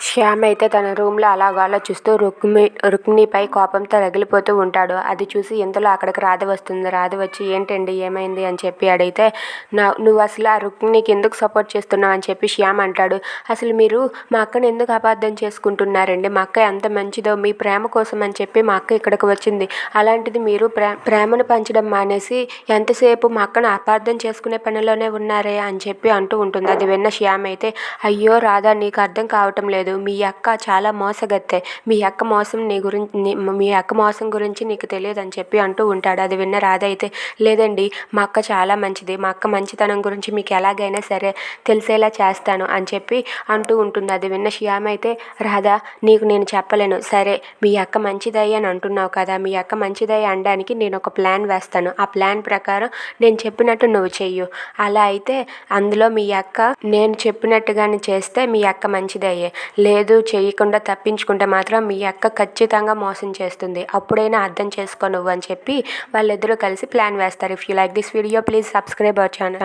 శ్యామ్ అయితే తన రూమ్లో అలాగ ఆలోచిస్తూ రుక్మి రుక్మిణిపై కోపంతో రగిలిపోతూ ఉంటాడు. అది చూసి ఇంతలో అక్కడికి రాధ వస్తుంది? రాధ వచ్చి ఏంటండి ఏమైంది? అని చెప్పి అడిగితే నా నువ్వు అసలు ఆ రుక్మిణికి ఎందుకు సపోర్ట్ చేస్తున్నావు? అని చెప్పి శ్యామ్ అంటాడు. అసలు మీరు మా అక్కను ఎందుకు అపార్థం చేసుకుంటున్నారండి? మా అక్క ఎంత మంచిదో మీ ప్రేమ కోసం అని చెప్పి మా అక్క ఇక్కడికి వచ్చింది. అలాంటిది మీరు ప్రే ప్రేమను పంచడం మానేసి ఎంతసేపు మా అక్కను అపార్థం చేసుకునే పనిలోనే ఉన్నారే? అని చెప్పి అంటూ ఉంటుంది. అది విన్న శ్యామ్ అయితే అయ్యో రాధా నీకు అర్థం కావటం లేదు. మీ అక్క చాలా మోసగత్తె. మీ అక్క మోసం నీ గురించి మీ అక్క మోసం గురించి నీకు తెలియదు అని చెప్పి అంటూ ఉంటాడు. అది విన్న రాధ అయితే లేదండి మా అక్క చాలా మంచిది. మా అక్క మంచితనం గురించి మీకు ఎలాగైనా సరే తెలిసేలా చేస్తాను అని చెప్పి అంటూ ఉంటుంది. అది విన్న శ్యామ్ అయితే రాధా నీకు నేను చెప్పలేను. సరే మీ అక్క మంచిదయ్య అని అంటున్నావు కదా. మీ అక్క మంచిదయ్య అనడానికి నేను ఒక ప్లాన్ వేస్తాను. ఆ ప్లాన్ ప్రకారం నేను చెప్పినట్టు నువ్వు చెయ్యు. అలా అయితే అందులో మీ అక్క నేను చెప్పినట్టుగానే చేస్తే మీ అక్క మంచిదయ్యే. లేదు చేయకుండా తప్పించుకుంటే మాత్రం మీ అక్క ఖచ్చితంగా మోసం చేస్తుంది. అప్పుడైనా అర్థం చేసుకో నువ్వు అని చెప్పి వాళ్ళిద్దరూ కలిసి ప్లాన్ వేస్తారు. If you like this video please subscribe our channel